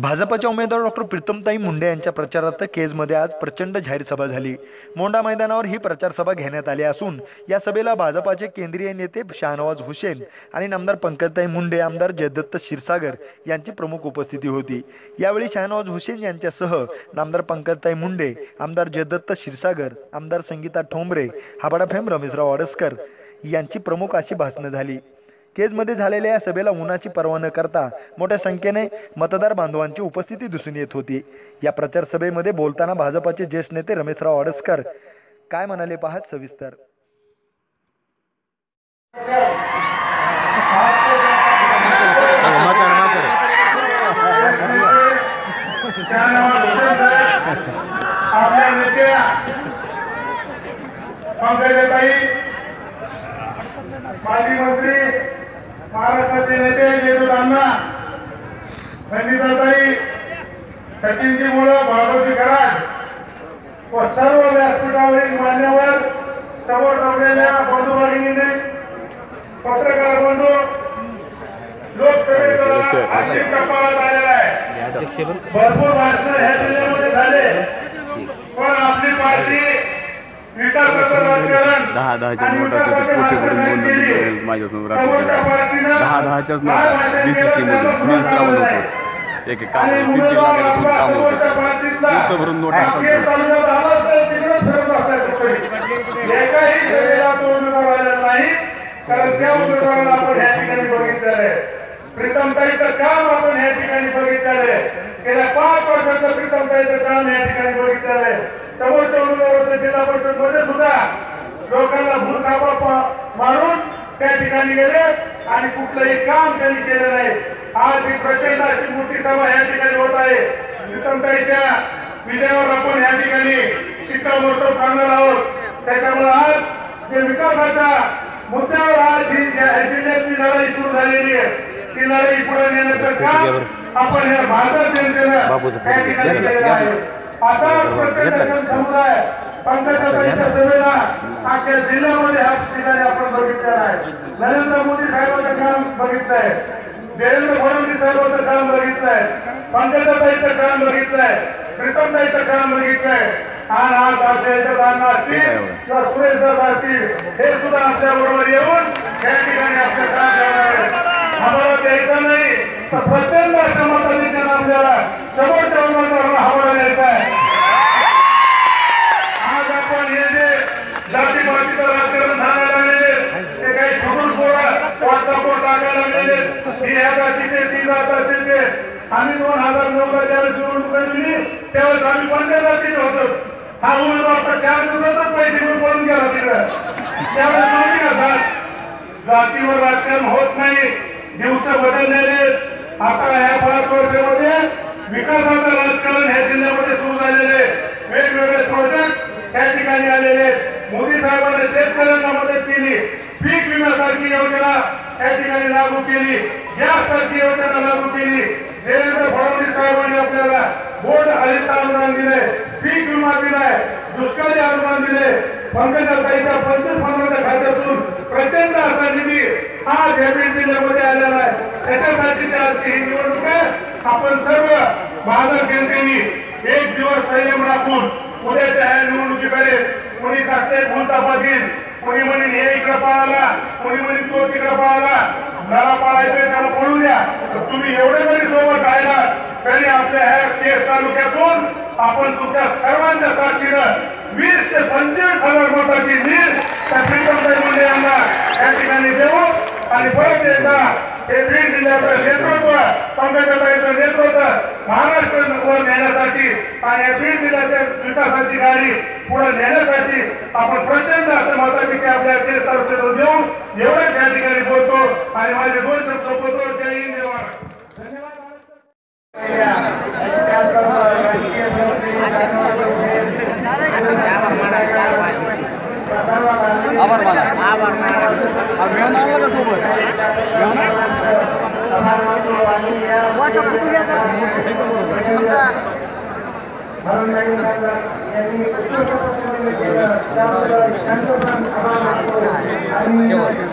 भाजपाच्या उमेदवार डॉक्टर प्रीतमताई मुंडे यांच्या प्रचारार्थ केजमध्ये आज प्रचंड जाहीर सभा झाली. मोंडा मैदानावर ही प्रचारसभा घेण्यात आली असून या सभेला भाजपाचे केंद्रीय नेते शाहनवाज हुसेन आणि नामदार पंकजताई मुंडे आमदार जयदत्त क्षीरसागर यांची प्रमुख उपस्थिती होती. यावेळी शाहनवाज हुसेन यांच्यासह नामदार पंकजताई मुंडे आमदार जयदत्त क्षीरसागर आमदार संगीता ठोंबरे हाबाडाफेम रमेशराव अडसकर यांची प्रमुख अशी भाषणं झाली. केजमध्ये झालेल्या या सभेला उन्हाची पर्वा न करता मोठ्या संख्येने मतदार बांधवांची उपस्थिती दिसून येत होती. या प्रचार सभेमध्ये बोलताना भाजपाचे ज्येष्ठ नेते रमेशराव आडसकर काय म्हणाले पहा सविस्तर. आपल्या नेत्या माजी मंत्री महाराष्ट्राचे नेते अण्णा संगीताताई सचिनजी मुलं बाबूजी कराड व सर्व व्यासपीठावरील मान्यवर समोर जमलेल्या बंधू भगिनीने पत्रकार बंधू लोकसभेचा आलेला आहे. भरपूर भाषण ह्या जिल्ह्यामध्ये झाले. पण आपली पार्टी विकासाचं राजकारण दहा दहाच्या नोटाचे नोटा तिथे विकासाचं करून राजकारण दोन दोन माझ्यासमोर राखून दहा दहाच्याच नोटा बी सी केलं, मधून त्याला वीस राऊंड होतो एक काम आणि तीन तीन लाखाचे दोन काम होते भरून नोटा हातात कारण त्या उमेदवाराला आपण या ठिकाणी बघितलेलं आहे प्रीतमताईचं काम आपण या ठिकाणी बघितलेलं आहे गेल्या पाच वर्षाचं प्रीतमताईचं काम या ठिकाणी बघितलेलं आहे समोरच्या उमेदवाराचं जिल्हा परिषदमध्ये सुद्धा लोकांना भूलथापा मारून त्या ठिकाणी गेले आणि कुठलंही काम त्यांनी केलं नाही. आज ही प्रचंड अशी मोठी सभा या ठिकाणी होत आहे. प्रीतमताईच्या विजयावर आपण या ठिकाणी शिक्कामोर्तब करणार आहोत. त्याच्यामुळे आज जे विकासाच्या मुद्द्यावर आज ही जिल्ह्यातली लढाई सुरू झालेली आहे ती लढाई पुढे नेण्याचं काम आपण या भारत जनतेनं त्या ठिकाणी केलेलं आहे. असा प्रत्येक समुदाय पंकजाताईच्या सभेला अख्ख्या जिल्ह्यामध्ये ह्या ठिकाणी आपण बघितलेलं आहे. नरेंद्र मोदी साहेबांचं काम बघितलंय. देवेंद्र फडणवीस साहेबांचं काम बघितलंय. पंकजाताईचं काम बघितलंय. प्रीतमताईचं काम बघितलंय. आणि आज अण्णा असतील किंवा सुरेश दास असतील हे सुद्धा आपल्या बरोबर येऊन या ठिकाणी आपलं काम करणार आहेत. आम्हाला द्यायचं नाही. तर प्रचंड अशा मताधिक्यानं आपल्याला समोरच्या उमेदवाराला हवा द्यायचा आहे आज आपण हे जे जाती पातीचं राजकारण सांगायला लागलेले ते काही छोटून पोरं व्हॉट्सअपवर टाकायला लागलेले ही ह्या जातीचे तिथे आम्ही दोन हजार नऊला ज्यावेळेस निवडणूक दिली त्यावेळेस आम्ही पंधरा जातीत होतो? हा उमेदवार तर चार दिवसातच पैसे घेऊन गेला तिकडे. त्यावेळेस नव्हती का जात? जातीवर राजकारण होत नाही. दिवस बदललेले आता या पाच वर्षामध्ये विकासाचं राजकारण ह्या जिल्ह्यामध्ये सुरू झालेले वेगवेगळे प्रोजेक्ट त्या ठिकाणी आलेले मोदी साहेबांनी शेतकऱ्यांना मदत केली. पीक विम्यासारखी योजना त्या ठिकाणी लागू केली. यासारखी योजना लागू केली. देवेंद्र फडणवीस साहेबांनी आपल्याला बोट हरित अनुदान दिलंय पीक विमा दिलाय दुष्काळी अनुदान दिले पंकजाताईच्या पंचवीस पन्नासच्या खात्यातून प्रचंड असा निधी आज या जिल्ह्यामध्ये आलेला आहे. त्याच्यासाठी आजची ही निवडणूक आहे. आपण सर्व महाराज जनतेने एक दिवस संयम राखून उद्याच्या या निवडणुकीकडे कोणी कसले भूलतापा घेईल कोणी म्हणेल हे इकडे पळाला कोणी म्हणेल तो तिकडे पळाला मला पळायचंय त्याला पळू द्या. तुम्ही एवढे जरी सोबत राहिला तरी आपल्या ह्या केस तालुक्यातून आपण तुमच्या सर्वांच्या साक्षीनं वीस ते पंचवीस हजार मताची लीड त्या प्रीतमताई मुंडे यांना या ठिकाणी देऊ आणि परत एकदा केंद्रीय जिल्ह्याचं नेतृत्व पंकजाताईचं नेतृत्व महाराष्ट्र वर नेण्यासाठी आणि या बीड जिल्ह्याच्या विकासाची गाडी पुढे नेण्यासाठी आपण प्रचंड असं मताधिकी आपल्या केस तालुक्यातून देऊ एवढंच या ठिकाणी बोलतो आणि माझे दोन शब्द बोलतो. जय हिंद जय महाराष्ट्र धन्यवाद. आभार माना. आभार मेहन आणला का सोबत. केलं त्याबद्दल